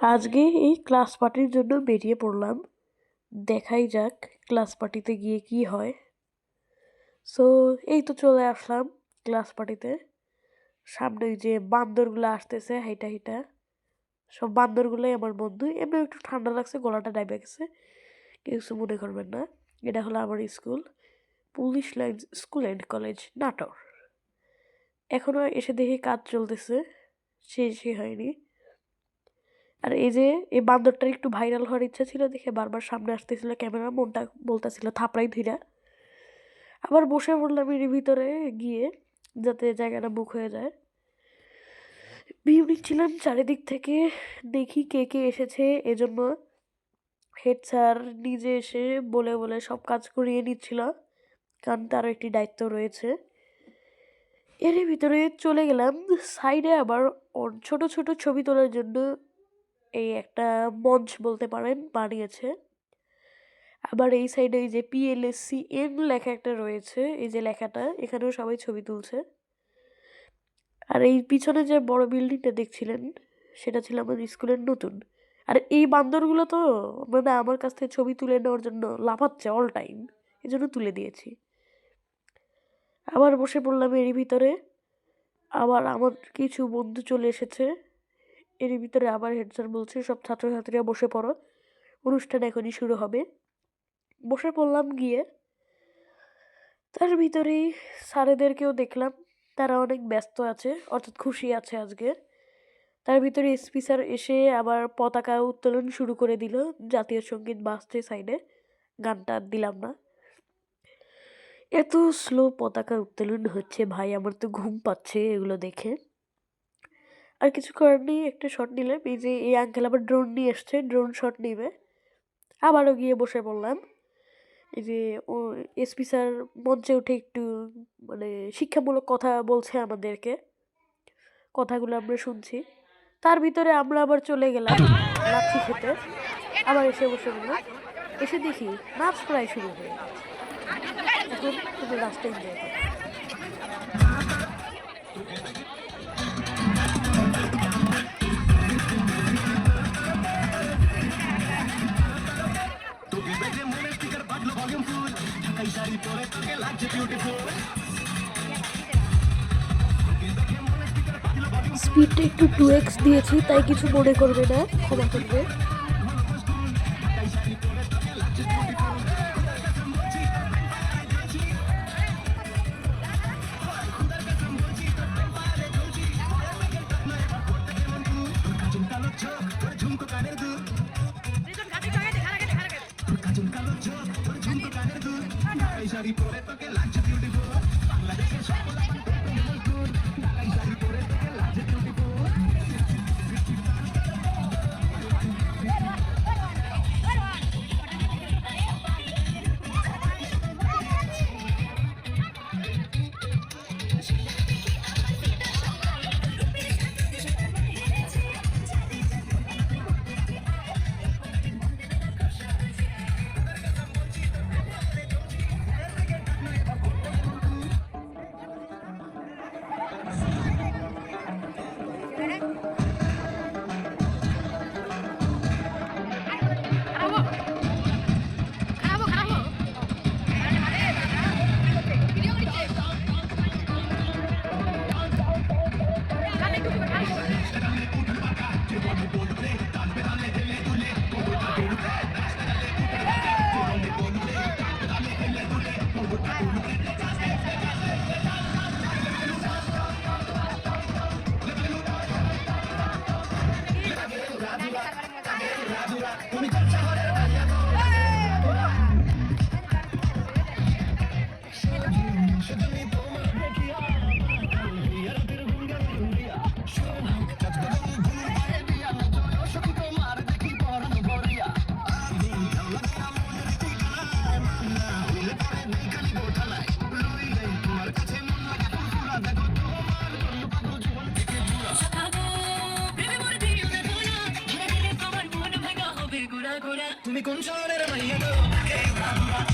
আজকে এই ক্লাস পার্টির জন্য বেরিয়ে পড়লাম। দেখাই যাক ক্লাস পার্টিতে গিয়ে কি হয়। সো এই তো চলে আসলাম ক্লাস পার্টিতে। সামনে যে বান্দরগুলো আসতেছে, হাইটা হাইটা। সব বান্দরগুলোই আমার বন্ধু। এমনি একটু ঠান্ডা লাগছে, গলাটা ডাইবে গেছে। কিছু মনে করবেন না। এটা হলো আমার school. Police line school and college Natore এখনও এসে দেখি কাজ চলতেছে। শেষই হয়নি। আর এই যে, এই বান্দরটার একটু ভাইরাল হওয়ার ইচ্ছা ছিল দেখে বারবার সামনে আসতেছিল ক্যামেরা মনটা বলতেছিল, থাপড়াই ধীরা আবার বসে পড়লাম এর ভিতরে গিয়ে, যাতে জায়গাটা বুক হয়ে যায়। বিউনিক ছিলাম চারিদিক থেকে, দেখি কে কে এসেছে, এজন্য হেড স্যার নিজে এসে বলে বলে সব কাজ করিয়ে নিচ্ছিল, কারণ তারও একটি দায়িত্ব রয়েছে। এর ভিতরে চলে গেলাম সাইডে আবার ছোট ছোট ছবি তোলার জন্য এই একটা মঞ্চ বলতে পারেন বানিয়েছে। আবার এই সাইডে এই যে পিএলএসসি এন লেখা একটা রয়েছে, এই যে লেখাটা, এখানেও সবাই ছবি তুলছে। আর এই পিছনে যে বড় বিল্ডিংটা দেখছিলেন, সেটা ছিল আমাদের স্কুলের নতুন। আর এই বান্দরগুলো তো মানে আমার কাছ থেকে ছবি তুলে নেওয়ার জন্য লাফাচ্ছে অল টাইম এই জন্য তুলে দিয়েছি। আবার বসে পড়লাম এরই ভিতরে। আবার আমার কিছু বন্ধু চলে এসেছে। এর ভিতরে আবার হেড স্যার বলছে, সব ছাত্রছাত্রীরা বসে পড়ো। অনুষ্ঠান এখনই শুরু হবে। বসে পড়লাম গিয়ে। তার ভিতরেই স্যারেদেরকেও দেখলাম। তারা অনেক ব্যস্ত আছে, অর্থাৎ খুশি আছে আজকে। তার ভিতরে এসপি স্যার এসে আবার পতাকা উত্তোলন শুরু করে দিল, জাতীয় সংগীত বাজছে সাইডে। গানটা দিলাম না। এত স্লো পতাকা উত্তোলন হচ্ছে ভাই, আমার তো ঘুম পাচ্ছে এগুলো দেখে। আর কিছু করার নেই, একটা শট নিলাম। এই যে এই আঙ্কেল আবার ড্রোন নিয়ে এসছে ড্রোন শট নিবে। আবারও গিয়ে বসে পড়লাম। এই যে ও এসপি স্যার মঞ্চে উঠে একটু মানে শিক্ষামূলক কথা বলছে আমাদেরকে। কথাগুলো আমরা শুনছি। তার ভিতরে আমরা আবার চলে গেলাম লাচ্ছি খেতে। আবার এসে বসে বললাম এসে দেখি নাচ প্রায় শুরু হয়ে গেছে। এখন শুধু নাচটা এনজয় করি স্পিডটা একটু টু এক্স দিয়েছি তাই কিছু মনে করবে না ক্ষমা করবে। তুমি কোন শহরের মাইয়া গো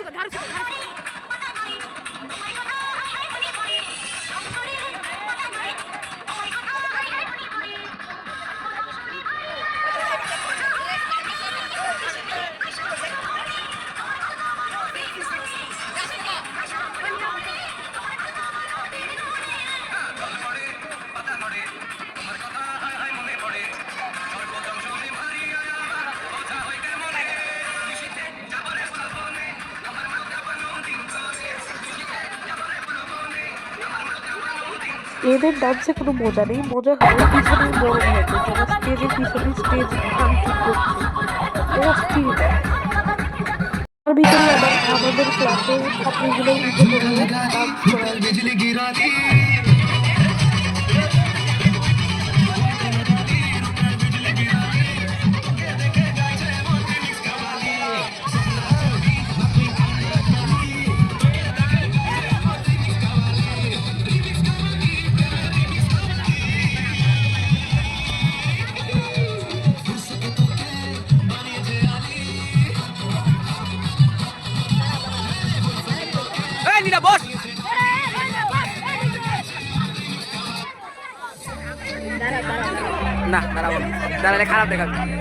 しょうがないい。এদের ডান্সে কোনো মজা নেই। মজা হবে পিছনে বড় ভাইদের যারা স্টেজের পিছনে স্টেজ ভাঙচুর করছে। অস্থির তার ভিতরে আবার আমাদের ক্লাসে উঠে পড়ে ডান্স করার না দাঁড়াবো না। দাঁড়ালে খারাপ দেখাবে বন্ধু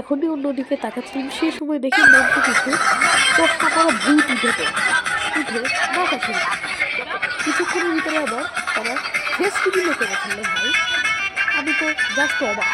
এখনই অন্যদিকে তাকাচ্ছিলাম, সেই সময় দেখি মঞ্চ কিছু চশমা করা ভূত উঠে। উঠে নাচাচ্ছিল কিছুক্ষণের ভিতরে আবার তারা ফেস টিভি লোকে ভাই, আমি তো জাস্ট অবাক।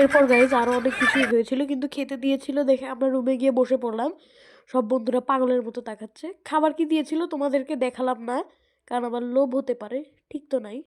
এরপর গাইজ আরও অনেক কিছুই হয়েছিল, কিন্তু খেতে দিয়েছিল দেখে আমরা রুমে গিয়ে বসে পড়লাম। সব বন্ধুরা পাগলের মতো তাকাচ্ছে। খাবার কি দিয়েছিল তোমাদেরকে দেখালাম না, কারণ আমার লোভ হতে পারে, ঠিক তো নাই।